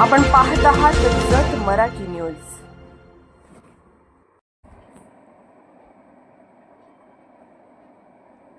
आपण पाहत आहात जत मराठी न्यूज.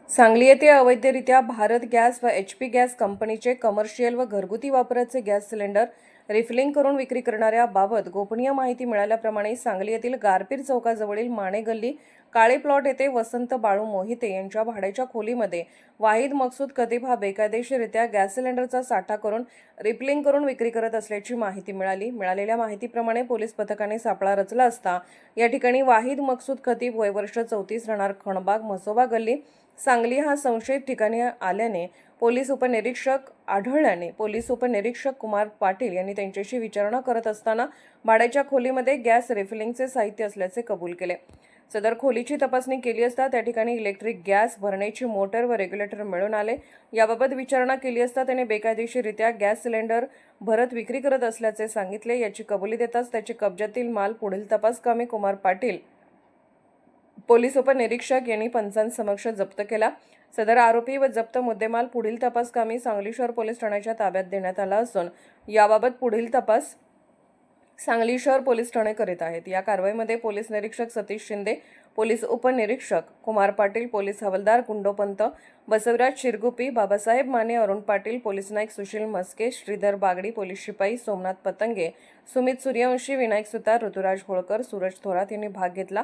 सांगली येथे अवैधरित्या भारत गॅस व एच पी गॅस कंपनीचे कमर्शियल व घरगुती वापराचे गॅस सिलेंडर रिफिलिंग करून विक्री करणाऱ्या बाबत गोपनीय माहिती मिळाल्याप्रमाणे सांगली येथील गारपीर चौकाजवळील माणे गल्ली काळे प्लॉट येथे वसंत बाळू मोहिते यांच्या भाड्याच्या खोलीमध्ये वाहिद मकसूद कदीब हा बेकायदेशीररित्या गॅस सिलेंडरचा साठा करून रिपलिंग करून विक्री करत असल्याची माहिती मिळाली. मिळालेल्या माहितीप्रमाणे पोलीस पथकाने सापळा रचला असता या ठिकाणी वाहिद मकसूद खतीब वय वर्ष चौतीस राहणार खणबाग म्हसोबा गल्ली सांगली हा संशयित ठिकाणी आल्याने पोलीस उपनिरीक्षक आढळल्याने पोलीस उपनिरीक्षक कुमार पाटील यांनी त्यांच्याशी विचारणा करत असताना भाड्याच्या खोलीमध्ये गॅस रिफिलिंगचे साहित्य असल्याचे कबूल केले. सदर खोलीची तपासणी केली असता त्या ठिकाणी इलेक्ट्रिक गॅस भरण्याची मोटर व रेग्युलेटर मिळून आले. याबाबत विचारणा केली असता त्याने बेकायदेशीररित्या गॅस सिलेंडर भरत विक्री करत असल्याचे सांगितले. याची कबुली देताच त्याची कब्जातील माल पुढील तपास कामे कुमार पाटील पोलीस उपनिरीक्षक यांनी पंचांसमक्ष जप्त केला. सदर आरोपी व जप्त मुद्देमाल पुढील तपास कामी सांगली शहर पोलीस ठाण्याच्या ताब्यात देण्यात आला असून याबाबत पुढील तपास सांगली शहर पोलीस ठाणे करीत आहेत. या कारवाईमध्ये पोलीस निरीक्षक सतीश शिंदे पोलीस उपनिरीक्षक कुमार पाटील पोलीस हवालदार गुंडोपंत बसवराज शिरगुपी बाबासाहेब माने अरुण पाटील पोलीस नाईक सुशील मस्के श्रीधर बागडी पोलीस शिपाई सोमनाथ पतंगे सुमित सूर्यवंशी विनायक सुतार ऋतुराज होळकर सूरज थोरात यांनी भाग घेतला.